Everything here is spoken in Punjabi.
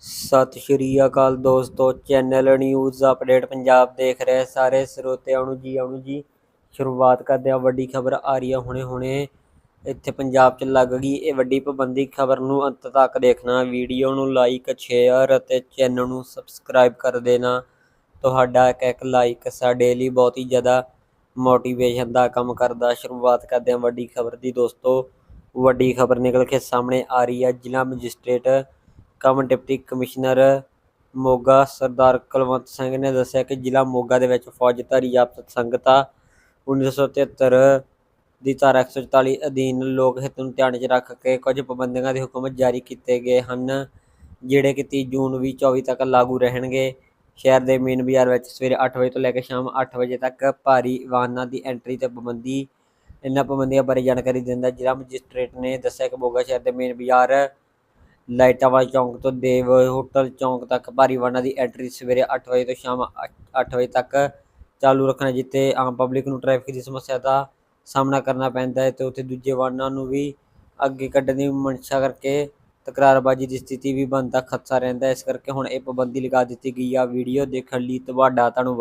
ਸਤਿ ਸ਼੍ਰੀ ਅਕਾਲ ਦੋਸਤੋ, ਚੈਨਲ ਨਿਊਜ਼ ਅਪਡੇਟ ਪੰਜਾਬ ਦੇਖ ਰਹੇ ਸਾਰੇ ਸਰੋਤਿਆਂ ਨੂੰ ਜੀ ਆਉਣ ਜੀ। ਸ਼ੁਰੂਆਤ ਕਰਦੇ ਹਾਂ, ਵੱਡੀ ਖਬਰ ਆ ਰਹੀ ਹੈ ਹੁਣੇ ਹੁਣੇ। ਇੱਥੇ ਪੰਜਾਬ 'ਚ ਲੱਗ ਗਈ ਇਹ ਵੱਡੀ ਪਾਬੰਦੀ ਖਬਰ ਨੂੰ ਅੰਤ ਤੱਕ ਦੇਖਣਾ। ਵੀਡੀਓ ਨੂੰ ਲਾਈਕ ਸ਼ੇਅਰ ਅਤੇ ਚੈਨਲ ਨੂੰ ਸਬਸਕ੍ਰਾਈਬ ਕਰ ਦੇਣਾ। ਤੁਹਾਡਾ ਇੱਕ ਇੱਕ ਲਾਈਕ ਸਾਡੇ ਲਈ ਬਹੁਤ ਹੀ ਜ਼ਿਆਦਾ ਮੋਟੀਵੇਸ਼ਨ ਦਾ ਕੰਮ ਕਰਦਾ। ਸ਼ੁਰੂਆਤ ਕਰਦੇ ਹਾਂ ਵੱਡੀ ਖਬਰ ਦੀ ਦੋਸਤੋ। ਵੱਡੀ ਖਬਰ ਨਿਕਲ ਕੇ ਸਾਹਮਣੇ ਆ ਰਹੀ ਹੈ ਜ਼ਿਲ੍ਹਾ magistrate cum deputy commissioner Moga Sardar Kulwant Singh ਨੇ ਦੱਸਿਆ ਕਿ ਜ਼ਿਲ੍ਹਾ ਮੋਗਾ ਦੇ ਵਿੱਚ ਫੌਜਦਾਰੀ ਜ਼ਬਤ ਸੰਗਤਾ 1973 ਦੀ ਧਾਰਾ 144 ਅਧੀਨ ਲੋਕ ਹਿੱਤ ਨੂੰ ਧਿਆਨ 'ਚ ਰੱਖ ਕੇ ਕੁਝ ਪਾਬੰਦੀਆਂ ਦੇ ਹੁਕਮ ਜਾਰੀ ਕੀਤੇ ਗਏ ਹਨ, ਜਿਹੜੇ ਕਿ 30 ਜੂਨ ਵੀ 24 ਤੱਕ ਲਾਗੂ ਰਹਿਣਗੇ। ਸ਼ਹਿਰ ਦੇ ਮੇਨ ਬਾਜ਼ਾਰ ਵਿੱਚ ਸਵੇਰੇ 8 ਵਜੇ ਤੋਂ ਲੈ ਕੇ ਸ਼ਾਮ 8 ਵਜੇ ਤੱਕ ਭਾਰੀ ਵਾਹਨਾਂ ਦੀ ਐਂਟਰੀ ਤੇ ਪਾਬੰਦੀ, ਇਹਨਾਂ ਪਾਬੰਦੀਆਂ ਬਾਰੇ ਜਾਣਕਾਰੀ ਦਿੰਦਾ ਜ਼ਿਲ੍ਹਾ ਮੈਜਿਸਟ੍ਰੇਟ ਨੇ ਦੱਸਿਆ ਕਿ ਮੋਗਾ ਸ਼ਹਿਰ ਦੇ ਮੇਨ ਬਾਜ਼ਾਰ ਲਾਈਟਾਂ ਵਾਲੇ ਚੌਂਕ ਤੋਂ ਦੇਵ ਹੋਟਲ ਚੌਂਕ ਤੱਕ, ਭਾਰੀ ਵਾਹਨਾਂ ਦੀ ਐਂਟਰੀ ਸਵੇਰੇ 8 ਵਜੇ ਤੋਂ ਸ਼ਾਮ 8 ਵਜੇ ਤੱਕ ਚਾਲੂ ਰੱਖਣਾ, ਜਿੱਥੇ ਆਮ ਪਬਲਿਕ ਨੂੰ ਟ੍ਰੈਫਿਕ ਦੀ ਸਮੱਸਿਆ ਦਾ ਸਾਹਮਣਾ ਕਰਨਾ ਪੈਂਦਾ ਹੈ ਤੇ ਉੱਥੇ ਦੂਜੇ ਵਾਹਨਾਂ ਨੂੰ ਵੀ ਅੱਗੇ ਕੱਢਣ ਦੀ ਮਨਸ਼ਾ ਕਰਕੇ ਤਕਰਾਰਬਾਜ਼ੀ ਦੀ ਸਥਿਤੀ ਵੀ ਬਣਦਾ ਖਤਸਾ ਰਹਿੰਦਾ ਇਸ ਕਰਕੇ ਹੁਣ ਇਹ ਪਾਬੰਦੀ ਲਗਾ ਦਿੱਤੀ ਗਈ ਆ। ਵੀਡੀਓ ਦੇਖਣ ਲਈ ਤੁਹਾਡਾ ਧੰਨਵਾਦ।